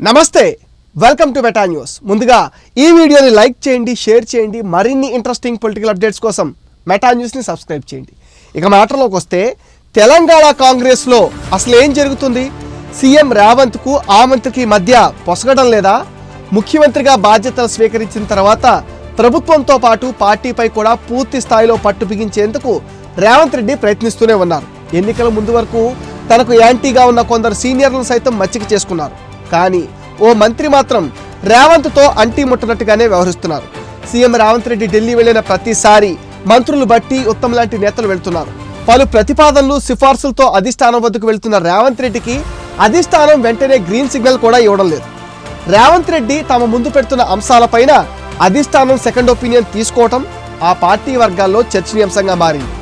నమస్తే welcome to meta news ముందుగా ఈ వీడియోని లైక్ చేయండి షేర్ చేయండి మరిన్ని ఇంట్రెస్టింగ్ పొలిటికల్ అప్డేట్స్ కోసం మెటా న్యూస్ని సబ్స్క్రైబ్ చేయండి. ఇక మ్యాటర్లోకి వస్తే తెలంగాణ కాంగ్రెస్లో అసలు ఏం జరుగుతుంది? సీఎం రేవంత్కు ఆ మంత్రికి మధ్య పొసగడం లేదా? ముఖ్యమంత్రిగా బాధ్యతలు స్వీకరించిన తర్వాత ప్రభుత్వంతో పాటు పార్టీపై కూడా పూర్తి స్థాయిలో పట్టు బిగించేందుకు రేవంత్ రెడ్డి ప్రయత్నిస్తూనే ఉన్నారు. ఎన్నికల ముందు వరకు తనకు యాంటీగా ఉన్న కొందరు సీనియర్లను సైతం మచ్చిక చేసుకున్నారు. కానీ ఓ మంత్రి మాత్రం రేవంత్తో అంటీ ముట్టనట్టుగానే వ్యవహరిస్తున్నారు. సీఎం రేవంత్ రెడ్డి ఢిల్లీ వెళ్ళిన ప్రతిసారి మంత్రులు బట్టి ఉత్తమ్ లాంటి నేతలు వెళ్తున్నారు. పలు ప్రతిపాదనలు సిఫార్సులతో అధిష్టానం వద్దకు వెళ్తున్న రేవంత్ రెడ్డికి అధిష్టానం వెంటనే గ్రీన్ సిగ్నల్ కూడా ఇవ్వడం లేదు. రేవంత్ రెడ్డి తమ ముందు పెడుతున్న అంశాలపైన అధిష్టానం సెకండ్ ఒపీనియన్ తీసుకోవటం ఆ పార్టీ వర్గాల్లో చర్చనీయాంశంగా మారింది.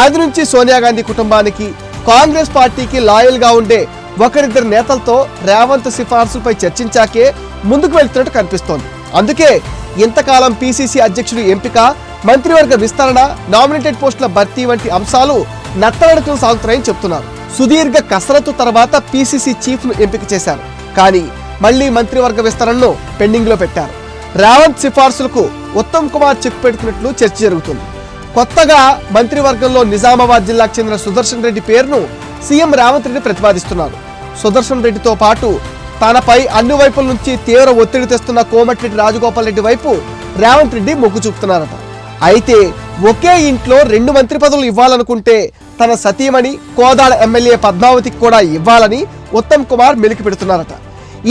ఆది నుంచి సోనియా గాంధీ కుటుంబానికి కాంగ్రెస్ పార్టీకి లాయల్గా ఉండే ఒకరిద్దరు నేతలతో రేవంత్ సిఫార్సులపై చర్చించాకే ముందుకు వెళ్తున్నట్టు కనిపిస్తోంది. అందుకే ఇంతకాలం పీసీసీ అధ్యక్షుడు ఎంపిక మంత్రివర్గ విస్తరణ నామినేటెడ్ పోస్టుల భర్తీ వంటి అంశాలు నత్తలడుకులు సాగుతున్నాయని చెప్తున్నారు. సుదీర్ఘ కసరత్తు తర్వాత పీసీసీ చీఫ్ను ఎంపిక చేశారు. కానీ మళ్ళీ మంత్రివర్గ విస్తరణను పెండింగ్లో పెట్టారు. రేవంత్ సిఫార్సులకు ఉత్తమ్ కుమార్ చెక్ పెడుతున్నట్లు చర్చ జరుగుతుంది. కొత్తగా మంత్రివర్గంలో నిజామాబాద్ జిల్లాకు చెందిన సుదర్శన్ రెడ్డి పేరును సీఎం రేవంత్ రెడ్డి ప్రతిపాదిస్తున్నారు. సుదర్శన్ రెడ్డితో పాటు తనపై అన్ని వైపుల నుంచి తీవ్ర ఒత్తిడి తెస్తున్న కోమటిరెడ్డి రాజగోపాల్ రెడ్డి వైపు రేవంత్ రెడ్డి మొగ్గు చూపుతున్నారట. అయితే ఒకే ఇంట్లో రెండు మంత్రి పదవులు ఇవ్వాలనుకుంటే తన సతీమణి కోదాడ ఎమ్మెల్యే పద్మావతికి కూడా ఇవ్వాలని ఉత్తమ్ కుమార్ మెలికి పెడుతున్నారట.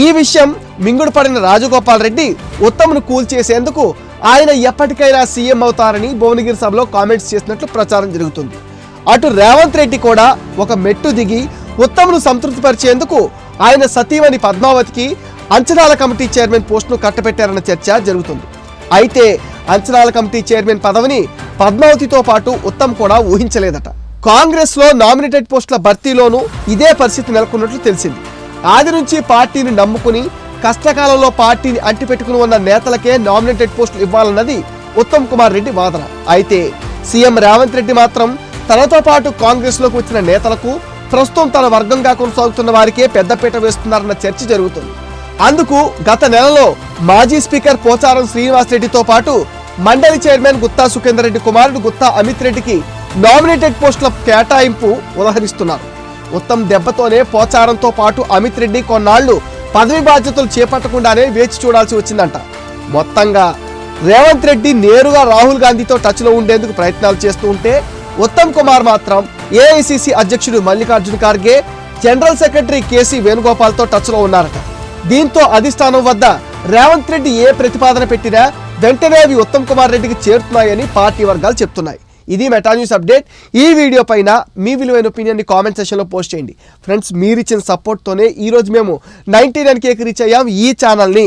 ఈ విషయం మింగుడు పడిన రాజగోపాల్ రెడ్డి ఉత్తమ్ను కూల్చేసేందుకు ఆయన ఎప్పటికైనా సీఎం అవుతారని భువనగిరి సభలో కామెంట్స్ చేసినట్లు ప్రచారం జరుగుతుంది. అటు రేవంత్ రెడ్డి కూడా ఒక మెట్టు దిగి ఉత్తమ్ను సంతృప్తిపరిచేందుకు ఆయన సతీమణి పద్మావతికి అంచనాల కమిటీ చైర్మన్ పోస్టును కట్టబెట్టారన్న చర్చ జరుగుతుంది. అయితే అంచనాల కమిటీ చైర్మన్ పదవిని పద్మావతితో పాటు ఉత్తమ్ కూడా ఊహించలేదట. కాంగ్రెస్లో నామినేటెడ్ పోస్టుల భర్తీలోనూ ఇదే పరిస్థితి నెలకొన్నట్లు తెలిసింది. ఆది నుంచి పార్టీని నమ్ముకుని కష్టకాలంలో పార్టీని అంటిపెట్టుకుని ఉన్న నేతలకే నామినేటెడ్ పోస్టులు ఇవ్వాలన్నది ఉత్తమ్ కుమార్ రెడ్డి వాదన. అయితే సీఎం రేవంత్ రెడ్డి మాత్రం తనతో పాటు కాంగ్రెస్లోకి వచ్చిన నేతలకు ప్రస్తుతం తన వర్గంగా కొనసాగుతున్న వారికే పెద్దపీట వేస్తున్నారన్న చర్చ జరుగుతుంది. అందుకు గత నెలలో మాజీ స్పీకర్ పోచారం శ్రీనివాస్ రెడ్డితో పాటు మండలి చైర్మన్ గుత్తా సుఖేందర్ రెడ్డి కుమారుడు గుత్తా అమిత్ రెడ్డికి నామినేటెడ్ పోస్టుల కేటాయింపు ఉదహరిస్తున్నారు. ఉత్తమ్ దెబ్బతోనే పోచారంతో పాటు అమిత్ రెడ్డి కొన్నాళ్ళు పదవి బాధ్యతలు చేపట్టకుండానే వేచి చూడాల్సి వచ్చిందంట. మొత్తంగా రేవంత్ రెడ్డి నేరుగా రాహుల్ గాంధీతో టచ్లో ఉండేందుకు ప్రయత్నాలు చేస్తూ ఉంటే ఉత్తమ్ కుమార్ మాత్రం ఏఐసిసి అధ్యక్షుడు Mallikarjuna Kharge general secretary KC వేణుగోపాల్తో టచ్లో ఉన్నారట. దీంతో అధిష్టానం వద్ద రేవంత్ రెడ్డి ఏ ప్రతిపాదన పెట్టినా వెంటనే అవి ఉత్తమ్ కుమార్ రెడ్డికి చేరుతున్నాయని పార్టీ వర్గాలు చెప్తున్నాయి. ఇది మెటా న్యూస్ అప్డేట్. ఈ వీడియో పైన మీ విలువైన ఒపీనియన్ని కామెంట్ సెషన్లో పోస్ట్ చేయండి. ఫ్రెండ్స్ మీరు ఇచ్చిన సపోర్ట్తోనే ఈరోజు మేము నైంటీ నైన్ కేకి రీచ్ అయ్యాం ఈ ఛానల్ని.